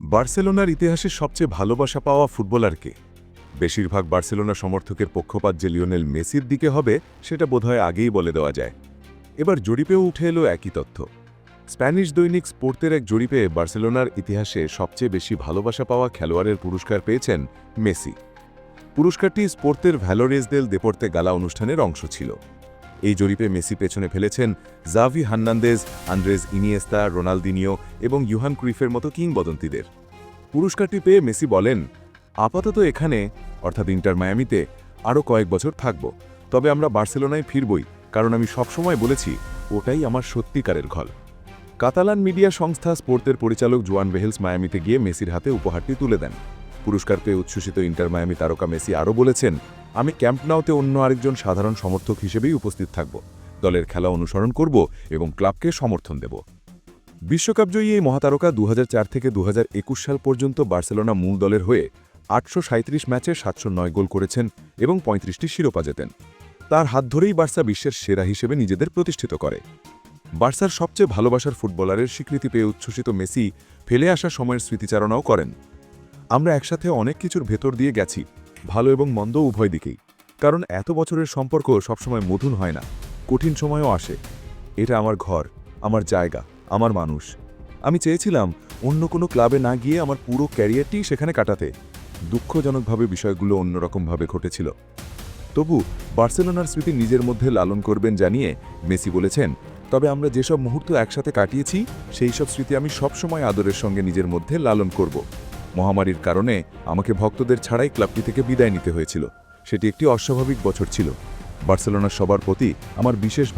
বার্সেলোনার ইতিহাসে সবচেয়ে ভালোবাসা পাওয়া ফুটবলারকে। বেশিরভাগ বার্সেলোনা সমর্থকের পক্ষপাত যে লিওনেল মেসির দিকে হবে, সেটা বোধহয় আগেই বলে দেওয়া যায়। এবার জরিপেও উঠে এলো একই তথ্য। স্প্যানিশ দৈনিক স্পোর্টের এক জরিপে বার্সেলোনার ইতিহাসে সবচেয়ে বেশি ভালোবাসা পাওয়া খেলোয়াড়ের পুরস্কার পেয়েছেন মেসি। পুরস্কারটি স্পোর্তের ভ্যালোরেজ দেল দেপোর্তে গালা অনুষ্ঠানের অংশ ছিল। এই জরিপে মেসি পেছনে ফেলেছেন Xavi Hernandez Andres Iniesta, Ronaldinho এবং ইউহান ক্রিফের মতো কিংবদন্তিদের। পুরস্কারটি পেয়ে মেসি বলেন, আপাতত এখানে, অর্থাৎ ইন্টার মায়ামিতে আরও কয়েক বছর থাকব। তবে আমরা বার্সেলোনায় ফিরবই, কারণ আমি সবসময় বলেছি, ওটাই আমার সত্যিকারের ঘর। কাতালান মিডিয়া সংস্থা স্পোর্টের পরিচালক জোয়ান ভেহেলস মায়ামিতে গিয়ে মেসির হাতে উপহারটি তুলে দেন। পুরস্কার পেয়ে উচ্ছ্বসিত ইন্টার মায়ামি তারকা মেসি আরও বলেছেন আমি ক্যাম্প নাওতে অন্য আরেকজন সাধারণ সমর্থক হিসেবেই উপস্থিত থাকব। দলের খেলা অনুসরণ করব এবং ক্লাবকে সমর্থন দেব। বিশ্বকাপজয়ী এই মহাতারকা দু হাজার চার থেকে দু হাজার একুশ সাল পর্যন্ত বার্সেলোনা মূল দলের হয়ে আটশো সাঁইত্রিশ ম্যাচে সাতশো নয় গোল করেছেন এবং পঁয়ত্রিশটি শিরোপা জেতেন। তার হাত ধরেই বার্সা বিশ্বের সেরা হিসেবে নিজেদের প্রতিষ্ঠিত করে। বার্সার সবচেয়ে ভালোবাসার ফুটবলারের স্বীকৃতি পেয়ে উচ্ছ্বসিত মেসি ফেলে আসা সময়ের স্মৃতিচারণাও করেন। আমরা একসাথে অনেক কিছুর ভেতর দিয়ে গেছি। ভালো এবং মন্দ উভয় দিকেই। কারণ এত বছরের সম্পর্ক সবসময় মধুন হয় না, কঠিন সময়ও আসে। এটা আমার ঘর, আমার জায়গা, আমার মানুষ। আমি চেয়েছিলাম অন্য কোনো ক্লাবে না গিয়ে আমার পুরো ক্যারিয়ারটি সেখানে কাটাতে। দুঃখজনকভাবে বিষয়গুলো অন্যরকমভাবে ঘটেছিল। তবু বার্সেলোনার স্মৃতি নিজের মধ্যে লালন করবেন জানিয়ে মেসি বলেছেন, তবে আমরা যেসব মুহূর্ত একসাথে কাটিয়েছি সেই সব স্মৃতি আমি সবসময় আদরের সঙ্গে নিজের মধ্যে লালন করব। মহামারীর কারণে আমাকে ভক্তদের ছাড়াই ক্লাবটি থেকে বিদায় নিতে হয়েছিল। সেটি একটি অস্বাভাবিক বছর ছিল। বার্সেলোনার সবার প্রতি আমার বিশেষ